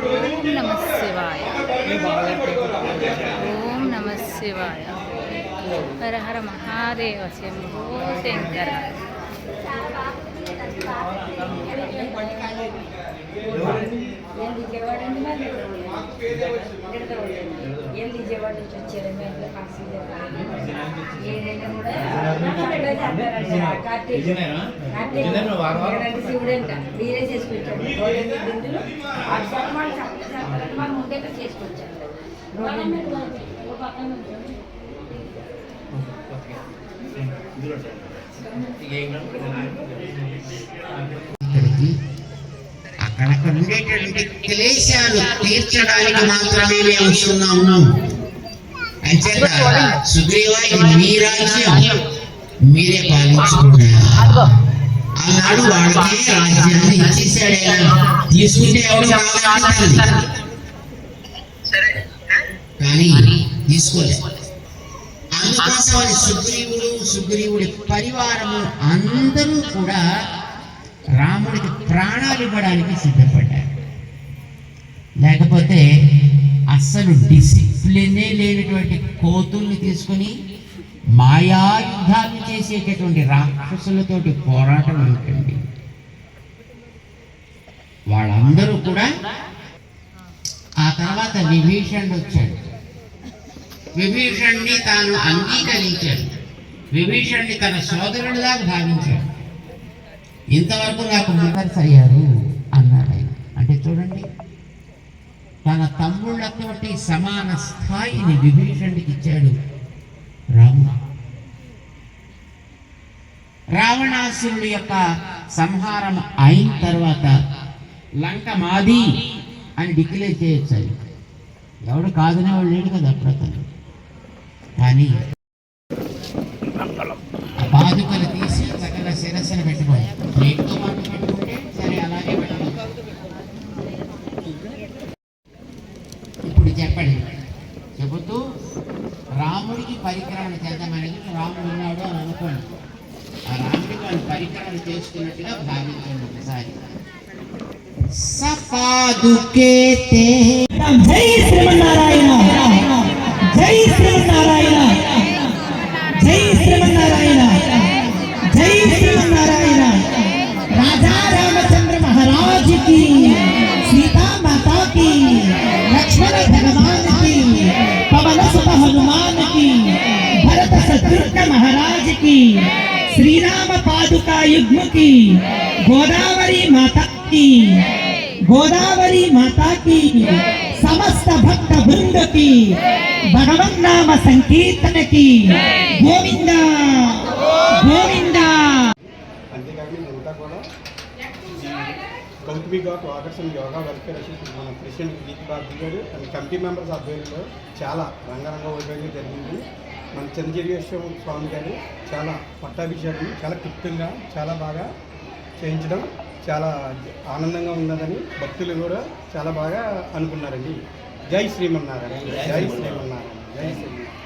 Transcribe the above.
ఓం నమ శివాయ ఓం నమ శివాయ హర హర మహాదేవ శంభో శంకర ఎల్లి విజయవాడ నుంచి వచ్చారు మేము కాశీ ఏదైనా కూడా శివుడంట మీరే చేసుకొచ్చాడు రోజు ముందే క్లేశాలు తీర్చడానికి మాత్రమే మేము ఉన్నాము అంచేత సుగ్రీవ ఇది మీ రాజ్యం మీరే పాలించుకున్నారు వాళ్ళకి రాజ్యాన్ని ఇచ్చేసాడు తీసుకుంటే కానీ తీసుకోలేదు అందుకోసమని సుగ్రీవుడు సుగ్రీవుడి పరివారము అందరూ కూడా రాముడికి ప్రాణాలు ఇవ్వడానికి సిద్ధపడ్డారు. లేకపోతే అసలు డిసిప్లినే లేనటువంటి కోతుల్ని తీసుకుని మాయాయుద్ధాలు చేసేటటువంటి రాక్షసులతోటి పోరాటం ఏమిటండి? వాళ్ళందరూ కూడా ఆ తర్వాత విభీషణుడు వచ్చాడు. విభీషణ్ణి తాను అంగీకరించాడు. విభీషణ్ణి తన సోదరుడిలాగా భావించాడు. ఇంతవరకు నాకు మెంబర్స్ అయ్యారు అన్నాడు ఆయన అంటే చూడండి తన తమ్ముళ్ళతోటి సమాన స్థాయిని విభీషణుడికి ఇచ్చాడు రాముడు. రావణాసురుడి యొక్క సంహారం అయిన తర్వాత లంక మాది అని డిక్లేర్ చేయొచ్చు ఎవడు కాదనే వాళ్ళు లేడు కదా ప్రతను కానీ ఆ చెప్పండి. చెబుతూ రాముడికి పరిక్రమణ చేద్దామని రాముడు ఉన్నాడు అని అనుకోండి. ఆ రాముడికి వాళ్ళు పరిక్రమణ చేస్తున్నట్టుగా భావించండి ఒకసారి. సపాదుకే జై శ్రీమన్నారాయణ. శత్రుఘ్న మహారాజ్కి శ్రీరామ పాదుకా యుగ్మ కి గోదావరి మాతా కి గోదావరి మాతాకి సమస్త భక్త బృందకి భగవన్ నామ సంకీర్తనకి గోవింద గోవింద. అంతేకాకుండా ఇదంతా కూడా Ghat walkers and yoga welfare association మన ప్రెసిడెంట్ దీప్ బాబు గారు అండ్ కమిటీ మెంబర్స్ ఆధ్వర్యంలో చాలా రంగరంగ వైభవంగా జరిగింది. మన చంద్రజీవేశ్వర స్వామి గారు చాలా పట్టాభిషేకం చాలా క్లుప్తంగా చాలా బాగా చేయించడం చాలా ఆనందంగా ఉన్నదని భక్తులు కూడా చాలా బాగా అనుకున్నారండి. జై శ్రీమన్నారాయణ. జై శ్రీమన్నారాయణ. జై శ్రీమన్నారాయణ.